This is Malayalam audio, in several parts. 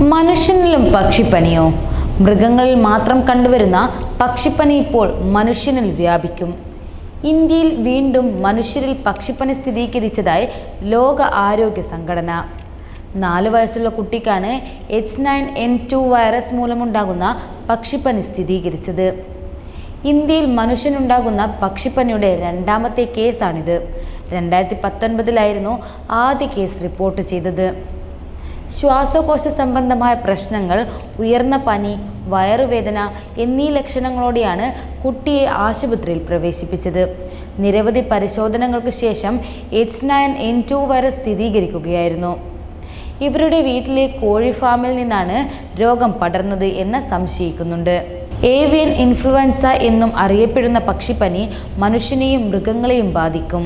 മനുഷ്യനിലും പക്ഷിപ്പനിയോ. മൃഗങ്ങളിൽ മാത്രം കണ്ടുവരുന്ന പക്ഷിപ്പനി ഇപ്പോൾ മനുഷ്യനിൽ വ്യാപിക്കും. ഇന്ത്യയിൽ വീണ്ടും മനുഷ്യരിൽ പക്ഷിപ്പനി സ്ഥിരീകരിച്ചതായി ലോക ആരോഗ്യ സംഘടന. നാല് വയസ്സുള്ള കുട്ടിക്കാണ് H nine N two virus മൂലമുണ്ടാകുന്ന പക്ഷിപ്പനി സ്ഥിരീകരിച്ചത്. ഇന്ത്യയിൽ മനുഷ്യനുണ്ടാകുന്ന പക്ഷിപ്പനിയുടെ രണ്ടാമത്തെ കേസാണിത്. രണ്ടായിരത്തി പത്തൊൻപതിലായിരുന്നു ആദ്യ കേസ് റിപ്പോർട്ട് ചെയ്തത്. ശ്വാസകോശ സംബന്ധമായ പ്രശ്നങ്ങൾ ഉയർന്ന പനി വയറുവേദന എന്നീ ലക്ഷണങ്ങളോടെയാണ് കുട്ടിയെ ആശുപത്രിയിൽ പ്രവേശിപ്പിച്ചത്. നിരവധി പരിശോധനകൾക്ക് ശേഷം H nine N two virus സ്ഥിരീകരിക്കുകയായിരുന്നു. ഇവരുടെ വീട്ടിലെ കോഴി ഫാമിൽ നിന്നാണ് രോഗം പടർന്നത് എന്ന് സംശയിക്കുന്നുണ്ട്. ഏവിയൻ ഇൻഫ്ലുവൻസ എന്നും അറിയപ്പെടുന്ന പക്ഷിപ്പനി മനുഷ്യനെയും മൃഗങ്ങളെയും ബാധിക്കും.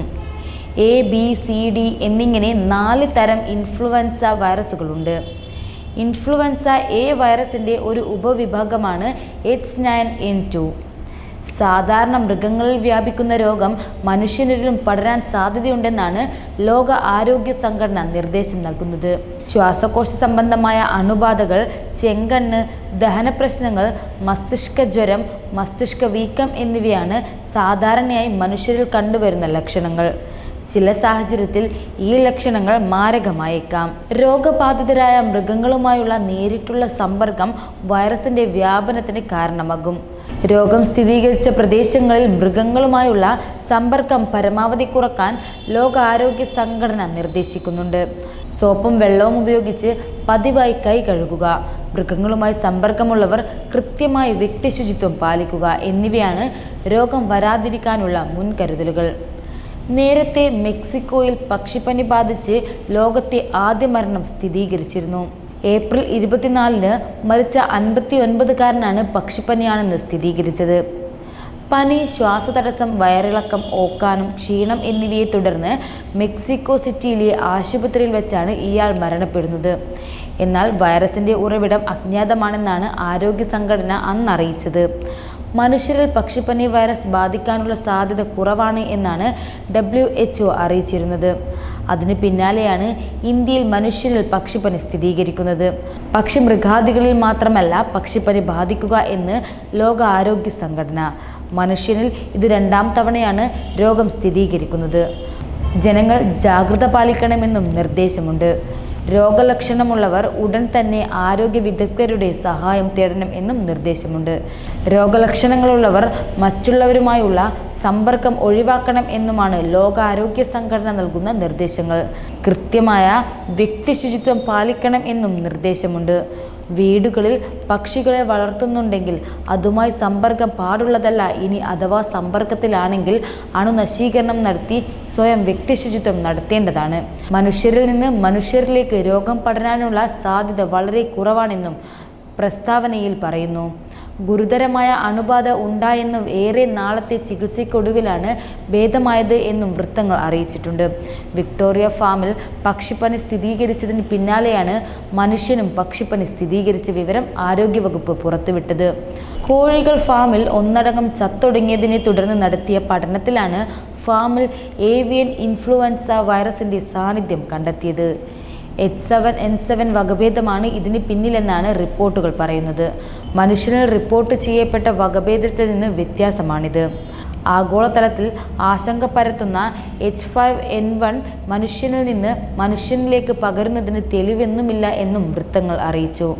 എ ബി സി ഡി എന്നിങ്ങനെ നാല് തരം ഇൻഫ്ലുവൻസ വൈറസുകളുണ്ട് ഇൻഫ്ലുവൻസ എ വൈറസിന്റെ ഒരു ഉപവിഭാഗമാണ് എച്ച് നയൻ എൻ ടു സാധാരണ മൃഗങ്ങളിൽ വ്യാപിക്കുന്ന രോഗം മനുഷ്യനിലും പടരാൻ സാധ്യതയുണ്ടെന്നാണ് ലോക ആരോഗ്യ സംഘടന നിർദ്ദേശം നൽകുന്നത്. ശ്വാസകോശ സംബന്ധമായ അണുബാധകൾ ചെങ്കണ്ണ് ദഹന പ്രശ്നങ്ങൾ മസ്തിഷ്ക ജ്വരം മസ്തിഷ്ക വീക്കം എന്നിവയാണ് സാധാരണയായി മനുഷ്യരിൽ കണ്ടുവരുന്ന ലക്ഷണങ്ങൾ. ചില സാഹചര്യത്തിൽ ഈ ലക്ഷണങ്ങൾ മാരകമായേക്കാം. രോഗബാധിതരായ മൃഗങ്ങളുമായുള്ള നേരിട്ടുള്ള സമ്പർക്കം വൈറസിന്റെ വ്യാപനത്തിന് കാരണമാകും. രോഗം സ്ഥിരീകരിച്ച പ്രദേശങ്ങളിൽ മൃഗങ്ങളുമായുള്ള സമ്പർക്കം പരമാവധി കുറയ്ക്കാൻ ലോകാരോഗ്യ സംഘടന നിർദ്ദേശിക്കുന്നുണ്ട്. സോപ്പും വെള്ളവും ഉപയോഗിച്ച് പതിവായി കൈ കഴുകുക മൃഗങ്ങളുമായി സമ്പർക്കമുള്ളവർ കൃത്യമായി വ്യക്തിശുചിത്വം പാലിക്കുക എന്നിവയാണ് രോഗം വരാതിരിക്കാനുള്ള മുൻകരുതലുകൾ. നേരത്തെ മെക്സിക്കോയിൽ പക്ഷിപ്പനി ബാധിച്ച് ലോകത്തെ ആദ്യ മരണം സ്ഥിരീകരിച്ചിരുന്നു. ഏപ്രിൽ ഇരുപത്തിനാലിന് മരിച്ച അൻപത്തി ഒൻപതുകാരനാണ് പക്ഷിപ്പനിയാണെന്ന് സ്ഥിരീകരിച്ചത്. പനി ശ്വാസതടസ്സം വയറിളക്കം ഓക്കാനം ക്ഷീണം എന്നിവയെ തുടർന്ന് മെക്സിക്കോ സിറ്റിയിലെ ആശുപത്രിയിൽ വെച്ചാണ് ഇയാൾ മരണപ്പെടുന്നത്. എന്നാൽ വൈറസിന്റെ ഉറവിടം അജ്ഞാതമാണെന്നാണ് ആരോഗ്യ സംഘടന അന്ന് അറിയിച്ചത് മനുഷ്യരിൽ പക്ഷിപ്പനി വൈറസ് ബാധിക്കാനുള്ള സാധ്യത കുറവാണ് എന്നാണ് ഡബ്ല്യു എച്ച് അറിയിച്ചിരുന്നത്. അതിന് പിന്നാലെയാണ് ഇന്ത്യയിൽ മനുഷ്യരിൽ പക്ഷിപ്പനി സ്ഥിരീകരിക്കുന്നത്. പക്ഷി മൃഗാദികളിൽ മാത്രമല്ല പക്ഷിപ്പനി ബാധിക്കുക എന്ന് ലോക ആരോഗ്യ സംഘടന. മനുഷ്യനിൽ ഇത് രണ്ടാം തവണയാണ് രോഗം സ്ഥിരീകരിക്കുന്നത്. ജനങ്ങൾ ജാഗ്രത പാലിക്കണമെന്നും നിർദ്ദേശമുണ്ട്. രോഗലക്ഷണമുള്ളവർ ഉടൻ തന്നെ ആരോഗ്യ വിദഗ്ധരുടെ സഹായം തേടണം എന്നും നിർദ്ദേശമുണ്ട്. രോഗലക്ഷണങ്ങളുള്ളവർ മറ്റുള്ളവരുമായുള്ള സമ്പർക്കം ഒഴിവാക്കണം എന്നുമാണ് ലോകാരോഗ്യ സംഘടന നൽകുന്ന നിർദ്ദേശങ്ങൾ. കൃത്യമായ വ്യക്തി ശുചിത്വം പാലിക്കണം എന്നും നിർദ്ദേശമുണ്ട്. വീടുകളിൽ പക്ഷികളെ വളർത്തുന്നുണ്ടെങ്കിൽ അതുമായി സമ്പർക്കം പാടുള്ളതല്ല. ഇനി അഥവാ സമ്പർക്കത്തിലാണെങ്കിൽ അണുനശീകരണം നടത്തി സ്വയം വ്യക്തിശുചിത്വം നടത്തേണ്ടതാണ്. മനുഷ്യരിൽ നിന്ന് മനുഷ്യരിലേക്ക് രോഗം പടരാനുള്ള സാധ്യത വളരെ കുറവാണെന്നും പ്രസ്താവനയിൽ പറയുന്നു. ഗുരുതരമായ അണുബാധ ഉണ്ടായെന്നും ഏറെ നാളത്തെ ചികിത്സയ്ക്കൊടുവിലാണ് ഭേദമായത് എന്നും വൃത്തങ്ങൾ അറിയിച്ചിട്ടുണ്ട്. വിക്ടോറിയ ഫാമിൽ പക്ഷിപ്പനി സ്ഥിരീകരിച്ചതിന് പിന്നാലെയാണ് മനുഷ്യനും പക്ഷിപ്പനി സ്ഥിരീകരിച്ച വിവരം ആരോഗ്യവകുപ്പ് പുറത്തുവിട്ടത്. കോഴികൾ ഫാമിൽ ഒന്നടങ്കം ചത്തൊടുങ്ങിയതിനെ തുടർന്ന് നടത്തിയ പഠനത്തിലാണ് ഫാമിൽ ഏവിയൻ ഇൻഫ്ലുവൻസ വൈറസിന്റെ സാന്നിധ്യം കണ്ടെത്തിയത്. എച്ച് സെവൻ എൻ സെവൻ വകഭേദമാണ് ഇതിന് പിന്നിലെന്നാണ് റിപ്പോർട്ടുകൾ പറയുന്നത്. മനുഷ്യനിൽ റിപ്പോർട്ട് ചെയ്യപ്പെട്ട വകഭേദത്തിൽ നിന്ന് വ്യത്യാസമാണിത്. ആഗോളതലത്തിൽ ആശങ്ക പരത്തുന്ന എച്ച് ഫൈവ് എൻ വൺ മനുഷ്യനിൽ നിന്ന് മനുഷ്യനിലേക്ക് പകരുന്നതിന് തെളിവെന്നുമില്ല എന്നും വൃത്തങ്ങൾ അറിയിച്ചു.